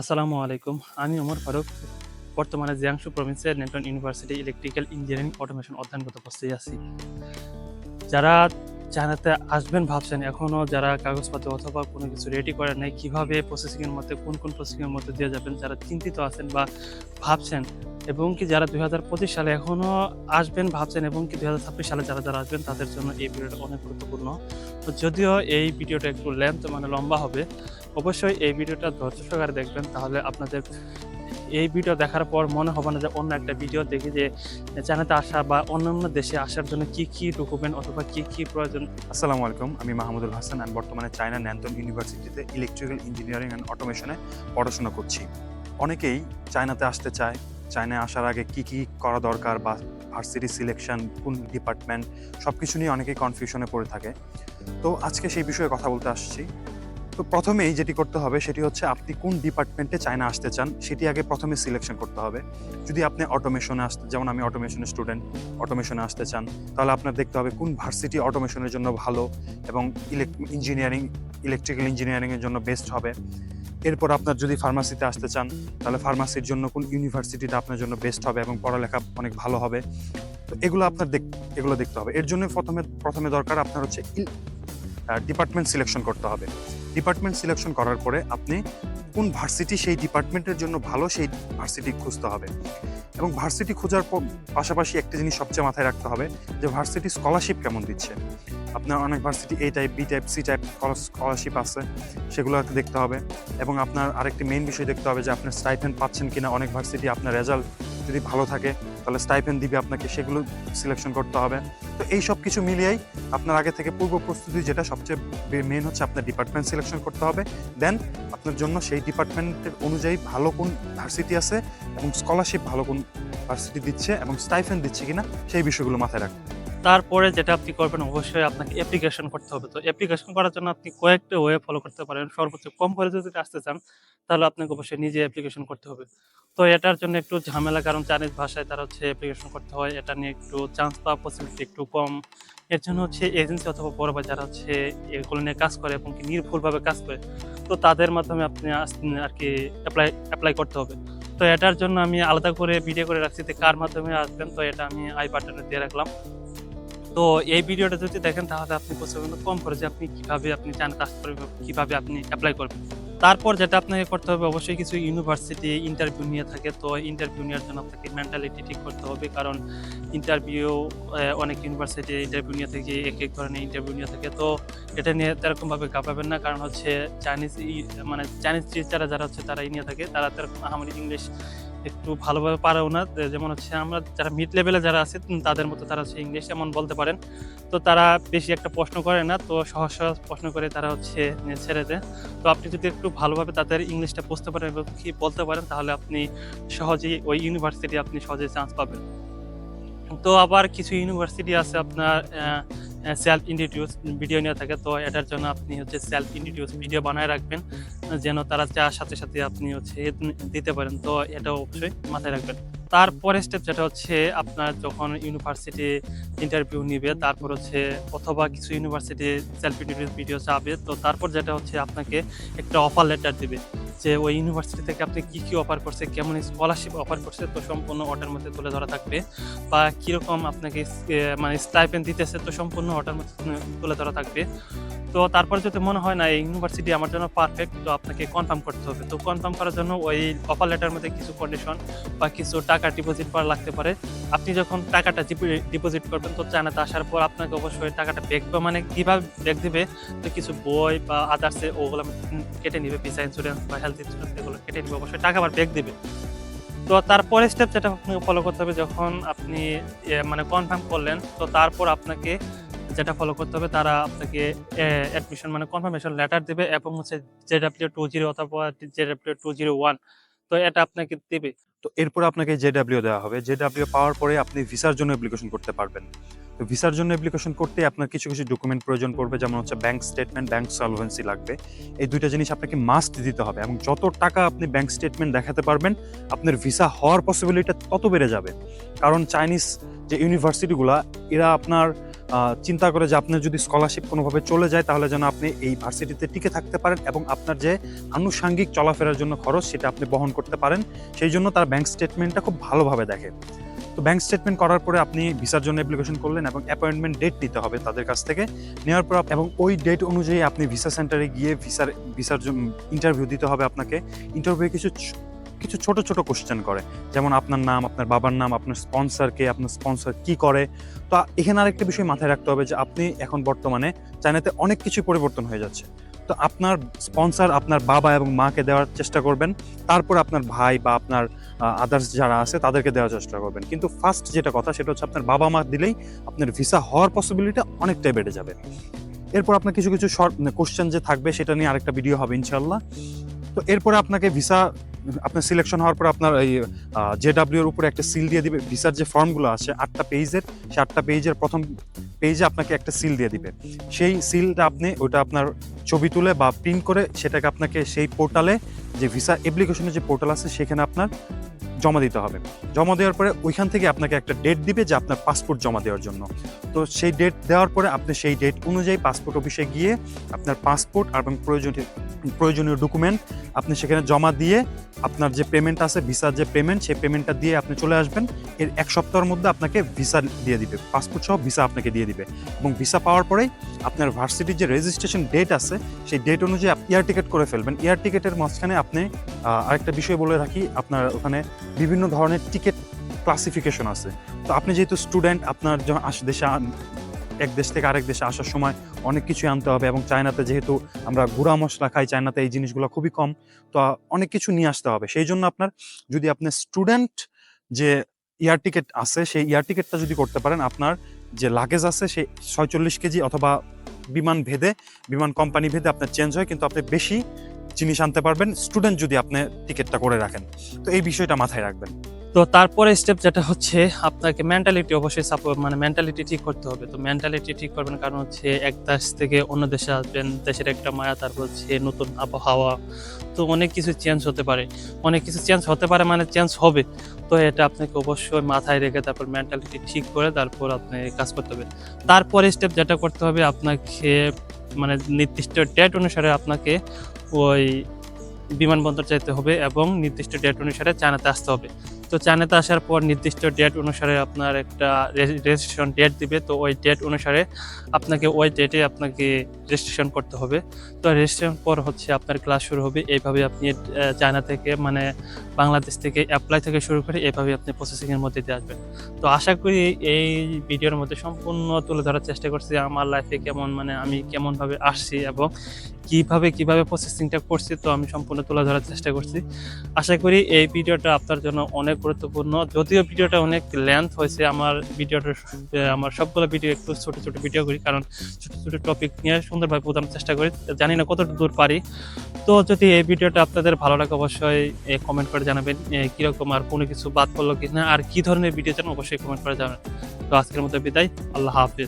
আসসালামু আলাইকুম। আমি ওমর ফারুক, বর্তমানে জিয়াংশু প্রভিন্সের নেটন ইউনিভার্সিটি ইলেকট্রিক্যাল ইঞ্জিনিয়ারিং অটোমেশন অধ্যয়নগত অবস্থায় আছি। যারা চায়নাতে আসবেন ভাবছেন এখনও যারা কাগজপত্র অথবা কোনো কিছু রেডি করেন নাই, কীভাবে প্রসেসিংয়ের মধ্যে, কোন কোন প্রসেসিংয়ের মধ্যে দিয়ে যাবেন, যারা চিন্তিত আছেন বা ভাবছেন, এবং কি যারা দুই হাজার পঁচিশ সালে এখনও আসবেন ভাবছেন, এবং কি দুই হাজার ছাব্বিশ সালে যারা যারা আসবেন, তাদের জন্য এই ভিডিওটা অনেক গুরুত্বপূর্ণ। তো যদিও এই ভিডিওটা একটু লেন্থ মানে লম্বা হবে অবশ্যই এই ভিডিওটা ধৈর্য সহকারে দেখবেন, তাহলে আপনাদের এই ভিডিও দেখার পর মনে হবে না যে অন্য একটা ভিডিও দেখি যে চায়নাতে আসা বা অন্যান্য দেশে আসার জন্য কি কি ডকুমেন্ট অথবা কি কি প্রয়োজন। আসসালামু আলাইকুম, আমি মাহমুদুল হাসান আমি বর্তমানে চায়না ন্যান্তন ইউনিভার্সিটিতে ইলেকট্রিক্যাল ইঞ্জিনিয়ারিং অ্যান্ড অটোমেশনে পড়াশোনা করছি। অনেকেই চায়নাতে আসতে চায়, চায়নায় আসার আগে কি কি করা দরকার বা ভার্সিটি সিলেকশন কোন ডিপার্টমেন্ট সব কিছু নিয়ে অনেকেই কনফিউশনে পড়ে থাকে। তো আজকে সেই বিষয়ে কথা বলতে আসছি। তো প্রথমেই যেটি করতে হবে সেটি হচ্ছে আপনি কোন ডিপার্টমেন্টে চায়না আসতে চান, সেটি আগে প্রথমে সিলেকশন করতে হবে। যদি আপনি অটোমেশনে আসতে যেমন আমি অটোমেশনের স্টুডেন্ট অটোমেশনে আসতে চান, তাহলে আপনার দেখতে হবে কোন ভার্সিটি অটোমেশনের জন্য ভালো এবং ইঞ্জিনিয়ারিং ইলেকট্রিক্যাল ইঞ্জিনিয়ারিংয়ের জন্য বেস্ট হবে। এরপর আপনার যদি ফার্মাসিতে আসতে চান, তাহলে ফার্মাসির জন্য কোন ইউনিভার্সিটিটা আপনার জন্য বেস্ট হবে এবং পড়ালেখা অনেক ভালো হবে। তো এগুলো আপনার দেখ এগুলো দেখতে হবে। এর জন্য প্রথমে প্রথমে দরকার আপনার হচ্ছে ডিপার্টমেন্ট সিলেকশন করতে হবে। ডিপার্টমেন্ট সিলেকশন করার পরে আপনি কোন ভার্সিটি সেই ডিপার্টমেন্টের জন্য ভালো সেই ভার্সিটি খুঁজতে হবে। এবং ভার্সিটি খোঁজার পাশাপাশি একটা জিনিস সবচেয়ে মাথায় রাখতে হবে যে ভার্সিটি স্কলারশিপ কেমন দিচ্ছে। আপনার অনেক varsity A type B type C type scholarship আছে সেগুলো দেখতে হবে। এবং আপনার আরেকটি মেইন বিষয় দেখতে হবে যে আপনি স্টাইপেন্ড পাচ্ছেন কিনা, অনেক ভার্সিটি আপনার রেজাল্ট যদি ভালো থাকে তাহলে স্টাইপেন্ড দিবে আপনাকে, সেগুলো সিলেকশন করতে হবে। তো এই সব কিছু মিলিয়েই আপনার আগে থেকে পূর্ব প্রস্তুতি যেটা সবচেয়ে মেন হচ্ছে আপনার ডিপার্টমেন্ট সিলেকশন করতে হবে। দেন আপনার জন্য সেই ডিপার্টমেন্টের অনুযায়ী ভালো কোন ভার্সিটি আছে এবং স্কলারশিপ ভালো কোন ভার্সিটি দিচ্ছে এবং স্টাইফেন্ড দিচ্ছে কিনা, সেই বিষয়গুলো মাথায় রাখবেন। তারপরে যেটা আপনি করবেন, অবশ্যই আপনাকে অ্যাপ্লিকেশন করতে হবে। তো অ্যাপ্লিকেশন করার জন্য আপনি কয়েকটা ওয়ে ফলো করতে পারেন। সর্বোচ্চ কম করে যদি আসতে চান, তাহলে আপনাকে অবশ্যই নিজে অ্যাপ্লিকেশন করতে হবে। তো এটার জন্য একটু ঝামেলা, কারণ চাইনিজ ভাষায় তারা হচ্ছে অ্যাপ্লিকেশন করতে হয়। এটা নিয়ে একটু চান্স পাওয়া পসিবিলিটি একটু কম। এর জন্য হচ্ছে এজেন্সি অথবা বড় বা যারা হচ্ছে এগুলো নিয়ে কাজ করে এবং কি নির্ভুলভাবে কাজ করে। তো তাদের মাধ্যমে আপনি আর কি অ্যাপ্লাই অ্যাপ্লাই করতে হবে। তো এটার জন্য আমি আলাদা করে ভিডিও করে রাখছি যে কার মাধ্যমে আসবেন। তো এটা আমি আই বাটনে দিয়ে রাখলাম। তো এই ভিডিওটা যদি দেখেন, তাহলে আপনি পারবেন কম খরচে আপনি কীভাবে আপনি জানতে আসতে পারবেন কীভাবে আপনি অ্যাপ্লাই করবেন। তারপর যেটা আপনাকে করতে হবে, অবশ্যই কিছু ইউনিভার্সিটি ইন্টারভিউ নিয়ে থাকে। তো ইন্টারভিউ নেওয়ার জন্য আপনাকে মেন্টালিটি ঠিক করতে হবে, কারণ ইন্টারভিউ অনেক ইউনিভার্সিটি ইন্টারভিউ নিয়ে থাকে, এক এক ধরনের ইন্টারভিউ নিয়ে থাকে। তো এটা নিয়ে তেরকমভাবে ঘাপাবেন না, কারণ হচ্ছে চাইনিজ মানে চাইনিজ টিচাররা যারা হচ্ছে তারা নিয়ে থাকে। তারা তেরকম আমাদের ইংলিশ একটু ভালোভাবে পারেও না। যেমন হচ্ছে আমরা যারা মিড লেভেলে যারা আছে তাদের মতো তারা হচ্ছে ইংলিশ এমন বলতে পারেন। তো তারা বেশি একটা প্রশ্ন করে না, তো সহজ সহজ প্রশ্ন করে তারা হচ্ছে ছেড়ে দেয়। তো আপনি যদি একটু ভালোভাবে তাদের ইংলিশটা বুঝতে পারেন এবং কি বলতে পারেন, তাহলে আপনি সহজেই ওই ইউনিভার্সিটি আপনি সহজেই চান্স পাবেন। তো আবার কিছু ইউনিভার্সিটি আছে আপনার সেলফ ইন্ডিটিউস ভিডিও নিয়ে থাকে, তো এটার জন্য আপনি হচ্ছে সেলফ ইন্ডিটিউস ভিডিও বানায় রাখবেন, যেন তারা চার সাথে সাথে আপনি হচ্ছে দিতে পারেন, তো এটা অবশ্যই মাথায় রাখবেন। তারপরে স্টেপ যেটা হচ্ছে আপনার যখন ইউনিভার্সিটি ইন্টারভিউ নিবে, তারপর হচ্ছে অথবা কিছু ইউনিভার্সিটি সেলফ ইন্টারভিউ ভিডিও চাবে, তো তারপর যেটা হচ্ছে আপনাকে একটা অফার লেটার দিবে। যে ওই ইউনিভার্সিটি থেকে আপনি কী কী অফার করছে, কেমন স্কলারশিপ অফার করছে, তো সম্পূর্ণ ওটার মধ্যে তুলে ধরা থাকবে। বা কীরকম আপনাকে মানে স্টাইপেন্ড দিতেছে, তো সম্পূর্ণ ওটার মধ্যে তুলে ধরা থাকবে। তো তারপরে যদি মনে হয় না, এই ইউনিভার্সিটি আমার জন্য পারফেক্ট তো আপনাকে কনফার্ম করতে হবে। তো কনফার্ম করার জন্য ওই অফার লেটার মধ্যে কিছু কন্ডিশন বা কিছু টাকা ডিপোজিট করা লাগতে পারে। আপনি যখন টাকাটা ডিপোজিট করবেন, তো চায়নাতে আসার পর আপনাকে অবশ্যই টাকাটা ব্যাক মানে কীভাবে ব্যাক দেবে, তো কিছু বই বা আদার্সে ওগুলো কেটে নিবে ভিসা ইন্স্যুরেন্স বা হেলথ ইন্স্যুরেন্স এগুলো কেটে নিবে, অবশ্যই টাকা আবার ব্যাক দেবে। তো তারপরে স্টেপ যেটা আপনাকে ফলো করতে হবে, যখন আপনি মানে কনফার্ম করলেন, তো তারপর আপনাকে যেটা ফলো করতে হবে, তারা আপনাকে অ্যাডমিশন মানে কনফার্মেশন লেটার দেবে এবং হচ্ছে জেডাব্লিউ টু জিরো অথবা জেডাব্লিউ টু জিরো ওয়ান তো এটা আপনাকে দেবে। তো এরপর আপনাকে জেডাব্লিউ দেওয়া হবে। জেডাব্লিউ পাওয়ার পরে আপনি ভিসার জন্য অ্যাপ্লিকেশন করতে পারবেন। তো ভিসার জন্য অ্যাপ্লিকেশন করতে আপনার কিছু কিছু ডকুমেন্ট প্রয়োজন পড়বে, যেমন হচ্ছে ব্যাংক স্টেটমেন্ট ব্যাংক সলভেন্সি লাগবে। এই দুইটা জিনিস আপনাকে মাস্ট দিতে হবে এবং যত টাকা আপনি ব্যাংক স্টেটমেন্ট দেখাতে পারবেন, আপনার ভিসা হওয়ার পসিবিলিটি তত বেড়ে যাবে। কারণ চাইনিজ যে ইউনিভার্সিটিগুলা এরা আপনার চিন্তা করে যে আপনার যদি স্কলারশিপ কোনোভাবে চলে যায়, তাহলে যেন আপনি এই ভার্সিটিতে টিকে থাকতে পারেন এবং আপনার যে আনুষাঙ্গিক চলাফেরার জন্য খরচ, সেটা আপনি বহন করতে পারেন। সেই জন্য তার ব্যাংক স্টেটমেন্টটা খুব ভালোভাবে দেখে। তো ব্যাংক স্টেটমেন্ট করার পরে আপনি ভিসার জন্য অ্যাপ্লিকেশন করলেন এবং অ্যাপয়েন্টমেন্ট ডেট নিতে হবে তাদের কাছ থেকে। নেওয়ার পর এবং ওই ডেট অনুযায়ী আপনি ভিসা সেন্টারে গিয়ে ভিসার ভিসার ইন্টারভিউ দিতে হবে আপনাকে। ইন্টারভিউ কিছু কিছু ছোট ছোট কোশ্চেন করে। যেমন আপনার নাম, আপনার বাবার নাম, আপনার স্পন্সর কে, আপনার স্পন্সর কি করে। তো এখানে আরেকটা বিষয় মাথায় রাখতে হবে যে আপনি এখন বর্তমানে চায়নাতে অনেক কিছু পরিবর্তন হয়ে যাচ্ছে। তো আপনার স্পন্সর আপনার বাবা এবং মাকে দেওয়ার চেষ্টা করবেন। তারপর আপনার ভাই বা আপনার আদার্স যারা আছে তাদেরকে দেওয়ার চেষ্টা করবেন। কিন্তু ফার্স্ট যেটা কথা সেটা হচ্ছে আপনার বাবা মা দিলেই আপনার ভিসা হওয়ার পসিবিলিটি অনেকটাই বেড়ে যাবে। এরপর আপনার কিছু কিছু শর্ট কোশ্চেন যে থাকবে সেটা নিয়ে আরেকটা ভিডিও হবে ইনশাল্লাহ তো এরপরে আপনাকে ভিসা আপনার সিলেকশন হওয়ার পর আপনার এই জে ডাব্লিউ এর উপরে একটা সিল দিয়ে দিবে। ভিসার যে ফর্মগুলো আছে, আটটা পেজের সে আটটা পেজের প্রথম পেজে আপনাকে একটা সিল দিয়ে দিবে। সেই সিলটা আপনি ওটা আপনার ছবি তুলে বা প্রিন্ট করে সেটাকে আপনাকে সেই পোর্টালে যে ভিসা অ্যাপ্লিকেশনের যে পোর্টাল আছে, সেখানে আপনার জমা দিতে হবে। জমা দেওয়ার পরে ওইখান থেকে আপনাকে একটা ডেট দিবে যে আপনার পাসপোর্ট জমা দেওয়ার জন্য। তো সেই ডেট দেওয়ার পরে আপনি সেই ডেট অনুযায়ী পাসপোর্ট অফিসে গিয়ে আপনার পাসপোর্ট এবং প্রয়োজনীয় প্রয়োজনীয় ডকুমেন্ট আপনি সেখানে জমা দিয়ে আপনার যে পেমেন্ট আছে ভিসার যে পেমেন্ট সেই পেমেন্টটা দিয়ে আপনি চলে আসবেন। এর এক সপ্তাহের মধ্যে আপনাকে ভিসা দিয়ে দিবে। পাসপোর্ট সহ ভিসা আপনাকে দিয়ে দিবে। এবং ভিসা পাওয়ার পরেই আপনার ভার্সিটির যে রেজিস্ট্রেশন ডেট আছে, সেই ডেট অনুযায়ী এয়ার টিকিট করে ফেলবেন। এয়ার টিকিটের মাঝখানে আপনি আরেকটা বিষয় বলে রাখি, আপনার ওখানে বিভিন্ন ধরনের টিকিট ক্লাসিফিকেশন আছে। তো আপনি যেহেতু স্টুডেন্ট আপনার যখন আস দেশে এক দেশ থেকে আরেক দেশে আসার সময় অনেক কিছুই আনতে হবে এবং চায়নাতে যেহেতু আমরা গুঁড়া মশলা খাই, চায়নাতে এই জিনিসগুলো খুবই কম, তো অনেক কিছু নিয়ে আসতে হবে। সেই জন্য আপনার যদি আপনি স্টুডেন্ট যে এয়ার টিকিট আছে, সেই এয়ার টিকিটটা যদি করতে পারেন, আপনার যে লাগেজ আছে সেই ছয়চল্লিশ কেজি অথবা বিমান ভেদে, বিমান কোম্পানি ভেদে আপনার চেঞ্জ হয়, কিন্তু আপনি বেশি জিনিস আনতে পারবেন, স্টুডেন্ট যদি আপনি টিকিটটা করে রাখেন। তো এই বিষয়টা মাথায় রাখবেন। তো তারপরে স্টেপ যেটা হচ্ছে, আপনাকে মেন্টালিটি অবশ্যই সাপোর্ট মানে মেন্টালিটি ঠিক করতে হবে। তো মেন্টালিটি ঠিক করবেন কারণ হচ্ছে এক দেশ থেকে অন্য দেশে আসবেন, দেশের একটা মায়া, তারপর হচ্ছে নতুন আবহাওয়া। তো অনেক কিছু চেঞ্জ হতে পারে। অনেক কিছু চেঞ্জ হতে পারে মানে চেঞ্জ হবে। তো এটা আপনাকে অবশ্যই মাথায় রেখে তারপর মেন্টালিটি ঠিক করে তারপর আপনি কাজ করতে হবে। তারপরে স্টেপ যেটা করতে হবে, আপনাকে মানে নির্দিষ্ট ডেট অনুসারে আপনাকে ওই বিমানবন্দর যেতে হবে এবং নির্দিষ্ট ডেট অনুসারে চায়নাতে আসতে হবে। তো চায়নাতে আসার পর নির্দিষ্ট ডেট অনুসারে আপনার একটা রেজিস্ট্রেশন ডেট দিবে। তো ওই ডেট অনুসারে আপনাকে ওই ডেটে আপনাকে রেজিস্ট্রেশন করতে হবে। তো রেজিস্ট্রেশন পর হচ্ছে আপনার ক্লাস শুরু হবে। এইভাবে আপনি চায়না থেকে মানে বাংলাদেশ থেকে অ্যাপ্লাই থেকে শুরু করে এইভাবে আপনি প্রসেসিংয়ের মধ্যে দিয়ে আসবেন। তো আশা করি এই ভিডিওর মধ্যে সম্পূর্ণ তুলে ধরার চেষ্টা করছি আমার লাইফে কেমন মানে আমি কেমনভাবে আসছি এবং কীভাবে কীভাবে প্রসেসিংটা করছি, তো আমি সম্পূর্ণ তুলে ধরার চেষ্টা করছি। আশা করি এই ভিডিওটা আপনার জন্য অনেক গুরুত্বপূর্ণ। যদিও ভিডিওটা অনেক লেন্থ হয়েছে, আমার ভিডিওটা আমার সবগুলো ভিডিও একটু ছোট ছোট ভিডিও করি, কারণ ছোট ছোট টপিক নিয়ে সুন্দরভাবে বোঝানোর চেষ্টা করি। জানি না কত দূর পারি। তো যদি এই ভিডিওটা আপনাদের ভালো লাগে, অবশ্যই কমেন্ট করে জানাবেন কীরকম আর কোনো কিছু বাদ পড়ল কি না আর কী ধরনের ভিডিও চান, অবশ্যই কমেন্ট করে জানাবেন। তো আজকের মতো বিদায়, আল্লাহ হাফিজ।